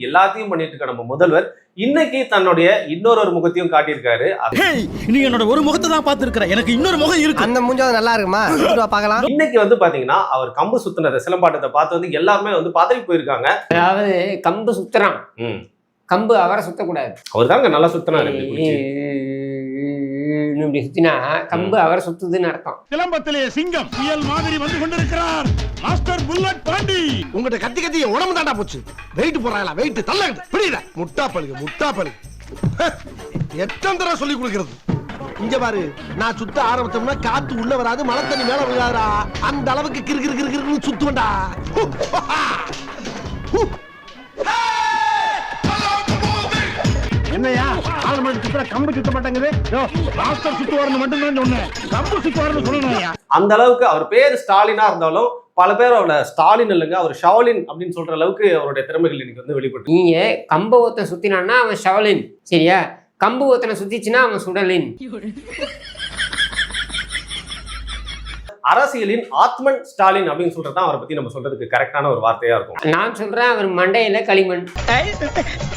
எல்லாத்தையும் பண்ணிட்டு இருக்க நம்ம முதல்வர். இன்னைக்கு தன்னுடைய இன்னொரு ஒரு முகத்தையும் காட்டியிருக்காரு. அது நீ என்னோட ஒரு முகத்தை தான் பாத்துருக்கற எனக்கு இன்னொரு முகம் இருக்கு. அந்த மூஞ்சாவது நல்லா இருக்குமா? பார்க்கலாம். இன்னைக்கு வந்து பாத்தீங்கன்னா அவர் கம்பு சுத்தினத சிலம்பாட்டத்தை பார்த்து வந்து எல்லாருமே வந்து பதவி போயிருக்காங்க. அதாவது கம்பு சுத்துறான். ம். கம்பு அவரை சுத்தக்கூடாது. அவர் தாங்க நல்லா சுத்தினாரு இப்படி பிடிச்சி. இப்படி சுத்தினா கம்பு அவரை சுத்துதுன்னு அர்த்தம். சிலம்பத்திலே சிங்கம் புயல் மாதிரி வந்து கொண்டிருக்கிறார். Master bullet Pandi. உங்ககிட்ட கத்தி கத்தி உடம்பு தாண்டா போச்சு. வெயிட் போடுறாங்களா வெயிட் தள்ள புரியல முட்டா பழுகு முட்டா பழுகு. எத்தனை தடவை சொல்லி கொடுக்கிறது? இங்க பாரு நான் சுத்த ஆரம்பிச்சோம்னா காத்து உள்ள வராது மழை தண்ணி மேல விழாதா அந்த அளவுக்கு கிறு கிறு கிறு கிறுன்னு சுத்துவண்டா என்னையா? மணி சுத்துற கம்பு சுத்த மாட்டேங்குது. மாஸ்டர் சுத்துவார்னு மட்டும் தான் சொன்னேன். கம்பு சுத்துவார்னு சொல்லணும் அந்த அளவுக்கு அவர் பேர் ஸ்டாலினா இருந்தாலும் பல பேர் அவரை ஸ்டாலின் இல்லைங்க அவர் ஷாலின் அப்படின்னு சொல்ற அளவுக்கு அவருடைய திறமைகள் இன்னைக்கு வந்து வெளிப்பட்டு. நீங்க கம்பை ஒருத்தன் சுத்தினான்னா அவன் ஷவலின் சரியா? கம்பு ஒருத்தனை சுத்திச்சுன்னா அவன் சுடலின். அரசியலின் ஆத்மன் ஸ்டாலின் அப்படின்னு சொல்றதுதான் அவரை பத்தி நம்ம சொல்றதுக்கு கரெக்டான ஒரு வார்த்தையா இருக்கும். நான் சொல்றேன் அவர் மண்டையில களிமண்.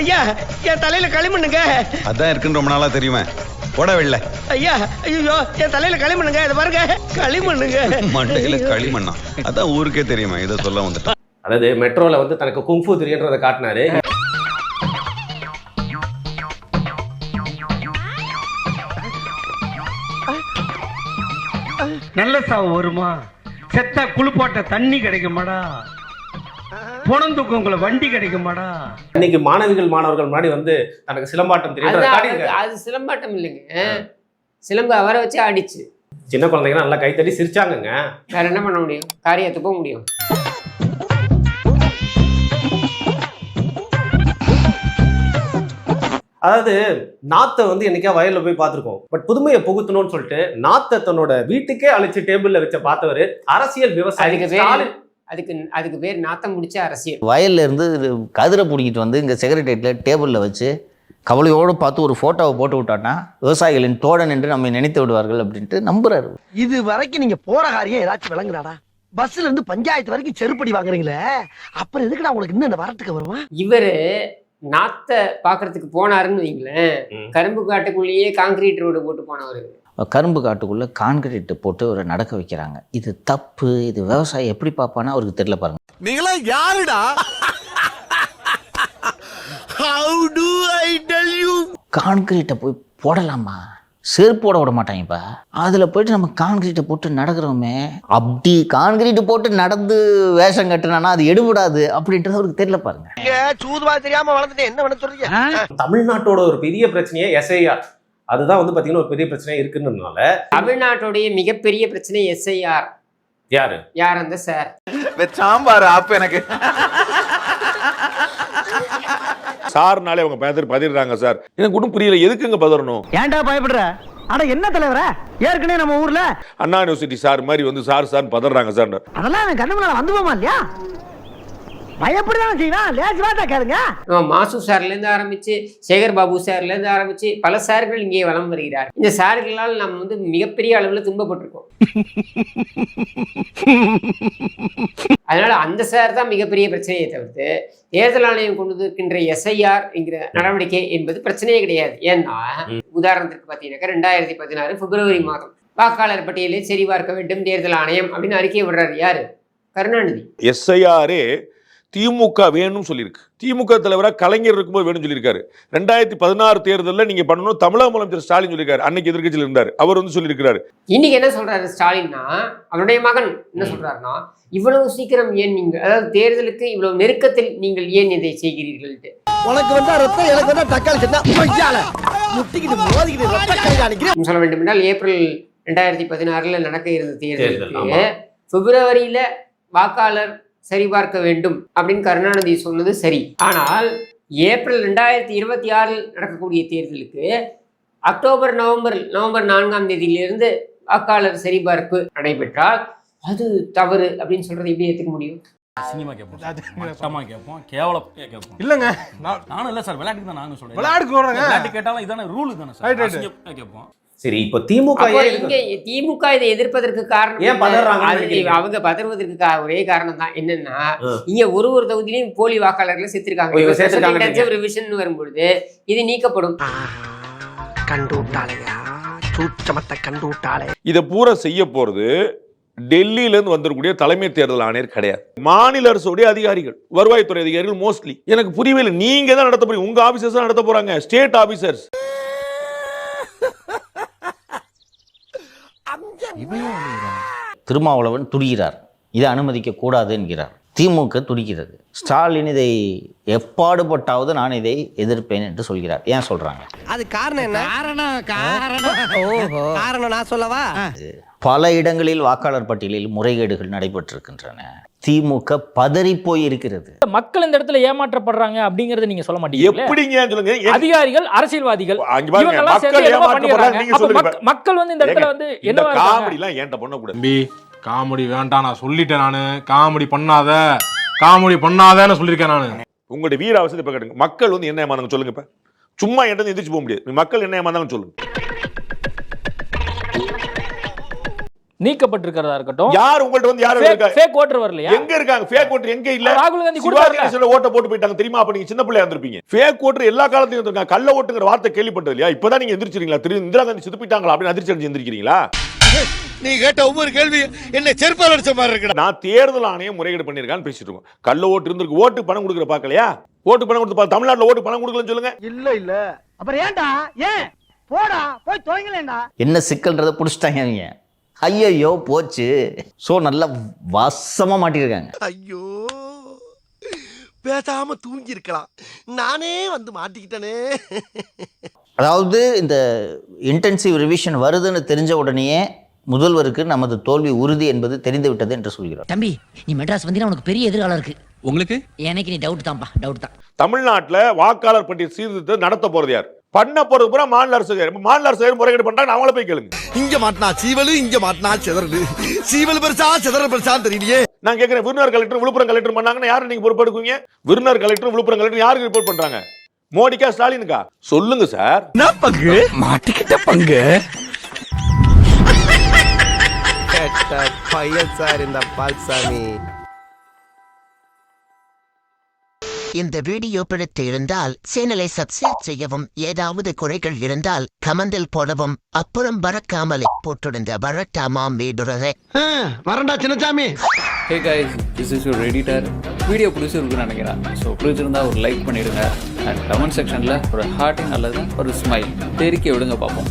ஐயா என் தலையில களிமண்ணுங்க. அதான் இருக்குன்னு ரொம்ப நாளா தெரியுமே. போட வெள்ள ஐயா ஐயோ என் தலையில களிமண்ணுங்க. இதை பாருங்க களிமண்ணுங்க. மண்டையில களிமண்ணா? அதான் ஊருக்கே தெரியுமே இதை சொல்ல வந்துட்டேன் அதாவது மெட்ரோல வந்து தனக்கு குங்ஃபு தெரியுன்றதை காட்டினாரு. நல்ல சாவு வருமா? செத்தா குளிப்பாட்ட தண்ணி கிடைக்குமாடா? புணந்துக்கு உங்களை வண்டி கிடைக்குமாடா? இன்னைக்கு மாணவிகள் மாணவர்கள் முன்னாடி வந்து தனக்கு சிலம்பாட்டம் தெரியுன்றதை அது- சிலம்பாட்டம் இல்லைங்க. சிலம்பு அவரை வச்சு ஆடிச்சு சின்ன குழந்தைங்க நல்லா கைத்தட்டி சிரிச்சாங்கங்க. வேற என்ன பண்ண முடியும்? காரியம் துப்ப முடியும். அதாவது நாத்தை வந்து என்னைக்கா வயல்ல போய் பார்த்திருக்கோம். பட் புதுமையை புகுத்தணும்னு சொல்லிட்டு நாத்தை தன்னோட வீட்டுக்கே அழைச்சு டேபிள்ல வச்ச பார்த்தவர் அரசியல் விவசாயி அதுக்கு அதுக்கு அதுக்கு பேர் நாத்தம் முடிச்ச அரசியல். வயல்ல இருந்து இது கதிரை பிடிக்கிட்டு வந்து இங்கே செக்ரட்டேரியட்டில் டேபிளில் வச்சு கவலையோடு பார்த்து ஒரு ஃபோட்டோவை போட்டு விட்டான்னா விவசாயிகளின் தோழன் என்று நம்மை நினைத்து விடுவார்கள் அப்படின்ட்டு நம்புறாரு. இது வரைக்கும் நீங்க போற காரியம் ஏதாச்சும் விளங்குறாடா? பஸ்ல இருந்து பஞ்சாயத்து வரைக்கும் செருப்படி வாங்குறீங்களே அப்புறம் எதுக்குடா உங்களுக்கு இன்னும் இந்த வரட்டுக்கு வருமா? இவரு நாத்த பாக்குறதுக்கு போனாருன்னு வைங்களேன். கரும்பு காட்டுக்குள்ளேயே காங்கிரீட் ரோடு போட்டு போனவரு. கரும்பு காட்டுக்குள்ளே கான்கிரீட் போட்டு ஒரு நடக்க வைக்கிறாங்க. இது தப்பு இது விவசாயி எப்படி பார்ப்பானா அவருக்கு தெரியல பாருங்க. நீங்களா யாருடா? How do I tell you கான்கிரீட்டை போய் போடலாமா? செருப்பு போட விட மாட்டாங்கப்பா அதில் போயிட்டு நம்ம கான்கிரீட்டை போட்டு நடக்கிறோமே. அப்படி கான்கிரீட் போட்டு நடந்து வேஷம் கட்டுனானா அது எடுபடாது அப்படின்றது அவருக்கு தெரியல பாருங்க. சூதுவா தெரியாம வளர்ந்துட்டு என்ன பண்ண சொல்றீங்க? தமிழ்நாட்டோட ஒரு பெரிய பிரச்சனையே எஸ்ஐஆர். அதுதான் வந்து பாத்தீங்கன்னா ஒரு பெரிய பிரச்சனையா இருக்குன்றதுனால. தமிழ்நாட்டுடைய மிகப்பெரிய பிரச்சனை எஸ்ஐஆர். யாரு? யார் அந்த சார்? சாம்பார் ஆப்பு எனக்கு. சார்னாலே அவங்க பேதர் பதிடுறாங்க சார். எனக்கு ஒன்றும் புரியல. எதுக்குங்க பதறணும்? ஏன்டா பயப்படுற? அட என்ன தலைவர? ஏற்கனவே நம்ம ஊர்ல அண்ணா யூனிவர்சிட்டி சார் மாதிரி வந்து சார் சார் பதறாங்க சார். அதெல்லாம் கண்ணு முன்னால வந்து போமா இல்லையா? பயப்படிதான் செய்யணும் லேஸ் வாட்டா கேளுங்க. மாசு சார்ல இருந்து ஆரம்பிச்சு சேகர் பாபு சார்ல இருந்து ஆரம்பிச்சு பல சார்கள் இங்கே வலம் வருகிறார். இந்த சார்களால் நம்ம வந்து மிகப்பெரிய அளவுல துன்பப்பட்டிருக்கோம். அதனால அந்த சார் தான் மிகப்பெரிய பிரச்சனையை தவிர்த்து தேர்தல் ஆணையம் கொண்டு வந்திருக்கின்ற எஸ்ஐஆர் என்கிற நடவடிக்கை என்பது பிரச்சனையே கிடையாது. ஏன்னா உதாரணத்துக்கு பார்த்தீங்கன்னாக்கா ரெண்டாயிரத்தி பதினாறு பிப்ரவரி மாதம் வாக்காளர் பட்டியலை சரிபார்க்க வேண்டும் தேர்தல் ஆணையம் அப்படின்னு அறிக்கை விடுறாரு யாரு? கருணாநிதி. எஸ்ஐஆரே திமுக வேணும்னு சொல்லியிருக்கு. திமுக தலைவரா கலைஞர் இருக்கும்போது வேணும்னு சொல்லியிருக்காரு. ரெண்டாயிரத்தி பதினாறு தேர்தலில் நீங்க பண்ணணும் தமிழக முதலமைச்சர் ஸ்டாலின் சொல்லியிருக்காரு. அன்னைக்கு எதிர்க்கட்சியில் இருந்தார். அவர் வந்து சொல்லியிருக்கிறாரு. இன்னைக்கு என்ன சொல்றாரு ஸ்டாலின்னா அவருடைய மகன் என்ன சொல்றாருன்னா இவ்வளவு சீக்கிரம் ஏன் நீங்கள் அதாவது தேர்தலுக்கு இவ்வளவு நெருக்கத்தில் நீங்கள் ஏன் இதை செய்கிறீர்கள்ட்டு உனக்கு வந்தா ரத்தம் எனக்கு வந்தா தக்காளி சொல்ல வேண்டும் என்றால் ஏப்ரல் ரெண்டாயிரத்தி பதினாறுல நடக்க இருந்த தேர்தல், தேர்தலுக்கு. பிப்ரவரியில வாக்காளர் சரிபார்க்க வேண்டும் அப்படின்னு கருணாநிதி சொன்னது சரி. ஆனால் ஏப்ரல் ரெண்டாயிரத்தி இருபத்தி ஆறில் நடக்கக்கூடிய தேர்தலுக்கு அக்டோபர் நவம்பர் நவம்பர் நான்காம் தேதியிலிருந்து வாக்காளர் சரிபார்ப்பு நடைபெற்றால் அது தவறு அப்படின்னு சொல்றது எப்படி ஏத்துக்க முடியும்? சினிமா கேட்போம் மட்டமா கேட்போம் கேவலம் கேட்போம் இல்லங்க. நான் நானும் இல்ல சார் விளையாட்டுக்கு தான் நாங்க சொல்றேன். விளையாடுக்கு வர்றேங்க. விளையாட்டு கேட்டாலும் இதான ரூல் தானே சார். அசிங்கம் கேட்போம் சரி இப்போ திமுக திமுக இதை எதிர்ப்பதற்கு காரணம் ஏன் நினைக்கிறீங்க? அவங்க பதறுவதற்கு ஒரே காரணம் தான் என்னன்னா. இங்க ஒரு ஒரு தொகுதியிலையும் போலி வாக்காளர்களை சேர்த்திருக்காங்க. revision வரும்பொழுது இது நீக்கப்படும். கண்டு விட்டாளையா? சூச்சமத்தை கண்டு விட்டாளே. இதை பூரா செய்ய போறது டெல்லியில இருந்து வந்திருக்கக்கூடிய தலைமை தேர்தல் ஆணையர் கிடையாது. மாநில அரசுடைய அதிகாரிகள் வருவாய்த்துறை அதிகாரிகள் மோஸ்ட்லி எனக்கு புரியவே இல்லை. நீங்க தான் நடத்த போறீங்க. உங்க ஆபீசர்ஸ் தான் நடத்த போறாங்க. ஸ்டேட் ஆபீசர்ஸ் திருமாவளவன் துடிகிறார். இதை அனுமதிக்க கூடாது என்கிறார். திமுக துடிக்கிறது. ஸ்டாலின் இதை எப்பாடுபட்டாவது நான் இதை எதிர்ப்பேன் என்று சொல்கிறார். ஏன் சொல்றாங்க? அது காரணம் என்ன? காரணம் காரணம். நான் சொல்லவா? பல இடங்களில் வாக்காளர் பட்டியலில் முறைகேடுகள் நடைபெற்றிருக்கின்றன. திமுக பதறி போய் இருக்கிறது. மக்கள் இந்த இடத்துல ஏமாற்றப்படுறாங்க அப்படிங்கறத நீங்க சொல்ல மாட்டீங்க எப்படிங்க சொல்லுங்க? அதிகாரிகள் அரசியல்வாதிகள் மக்கள் வந்து இந்த இடத்துல வந்து இருக்காங்க? காமெடி எல்லாம் பண்ணக்கூடாது. தம்பி காமெடி வேண்டாம் நான் சொல்லிட்டேன் நானு. காமெடி பண்ணாத. காமெடி பண்ணாதன்னு சொல்லியிருக்கேன் நானு. உங்களுடைய வீர அவசரத்தை இப்ப கேட்டுங்க. மக்கள் வந்து என்ன ஏமாந்தாங்க சொல்லுங்க இப்ப. சும்மா என்கிட்ட எந்திரிச்சு போக முடியாது. மக்கள் என்ன ஏமாந்தாங்கன்னு சொல்லுங்க. நீக்கப்பட்டிருக்கிறதா இருக்கட்டும். யார் உங்கள்ட்ட வந்து யார் இருக்கா ஃபேக் ஓட்டர் வரலையா? எங்க இருக்காங்க? ஃபேக் ஓட்டர் எங்க இல்ல? ராகுல் காந்தி. கணேசன்ல ஓட்ட போட்டு போயிட்டாங்க. தெரியுமா? அப்ப நீங்க சின்ன பிள்ளையா இருந்திருப்பீங்க. ஃபேக் ஓட்டர் எல்லா காலத்தையும் இருந்திருக்காங்க. கள்ள ஓட்டுங்கிற வார்த்தை கேள்விப்பட்டது இல்லையா? இப்பதான் நீங்க எந்திரிச்சிருக்கீங்களா? திரு இந்திரா காந்தி செத்துப்பிட்டாங்களா அப்படின்னு அதிர்ச்சி அடைஞ்சு எந்திரிக்கிறீங்களா? நீ கேட்ட ஒவ்வொரு கேள்வி என்ன செருப்பால் அடிச்ச மாதிரி இருக்கு நான் தேர்தல் ஆணையம் முறைகேடு பண்ணிருக்கான்னு பேசிட்டு இருக்கோம். கள்ள ஓட்டு இருந்திருக்கு. ஓட்டு பணம் கொடுக்குற பாக்கலையா ஓட்டு பணம் கொடுத்து பா- தமிழ்நாட்டுல ஓட்டு பணம் கொடுக்கலன்னு சொல்லுங்க. இல்ல இல்ல. அப்புறம் ஏன்டா? ஏன்? போடா. போய் தொலைங்களேன்டா என்ன சிக்கல்ன்றதை பிடிச்சிட்டாங்க அவங்க ஐயையோ போச்சு. ஸோ நல்லா வாசமா மாட்டியிருக்காங்க ஐயோ பேசாம தூங்கி இருக்கலாம் நானே வந்து மாட்டிக்கிட்டனே. அதாவது இந்த இன்டென்சிவ் ரிவிஷன் வருதுன்னு தெரிஞ்ச உடனேயே முதல்வருக்கு நமது தோல்வி உறுதி என்பது தெரிந்து விட்டது என்று சொல்கிறார் தம்பி நீ மெட்ராஸ் வந்தீங்கன்னா உனக்கு பெரிய எதிர்காலம் இருக்கு. உங்களுக்கு? எனக்கு நீ டவுட் தான்ப்பா டவுட் தான். தமிழ்நாட்டுல வாக்காளர் பட்டியல் சீர்திருத்தத்தை நடத்த போறது யார்? பண்ண போறது பூரா மாநில அரசு மாநில அரசு முறைகேடு பண்றாங்க அவங்கள போய் கேளுங்க. இங்க மாட்டினா சீவலு இங்க மாட்டினா சிதறலு. சீவல் பெருசா சிதறல் பெருசான்னு தெரியலையே. நான் கேட்கிறேன் விருதுநகர் கலெக்டர் விழுப்புரம் கலெக்டர் பண்ணாங்கன்னா யாரு நீங்க பொறுப்பெடுக்குவீங்க விருதுநகர் கலெக்டர் விழுப்புரம் கலெக்டர் யாருக்கு ரிப்போர்ட் பண்றாங்க? மோடிக்கா ஸ்டாலினுக்கா? சொல்லுங்க சார். மாட்டிக்கிட்ட பங்கு. பையன் சார் இந்த பால்சாமி. இந்த வீடியோ பிடித்து இருந்தால் சேனலை சப்ஸ்கிரைப் செய்யவும் ஏதாவது குறைகள் இருந்தால் கமெண்டில் போடவும் அப்புறம் பறக்காமலே போட்டிருந்த வரட்டாமாம் வீடுறதை வரண்டா Chinnasamy hey guys this is your editor video பிடிச்சிருக்குன்னு நினைக்கிறேன். ஸோ பிடிச்சிருந்தா ஒரு லைக் பண்ணிடுங்க. அண்ட் கமெண்ட் செக்ஷனில் ஒரு ஹார்ட்டிங் அல்லது ஒரு ஸ்மைல் தெரிக்க விடுங்க பார்ப்போம்.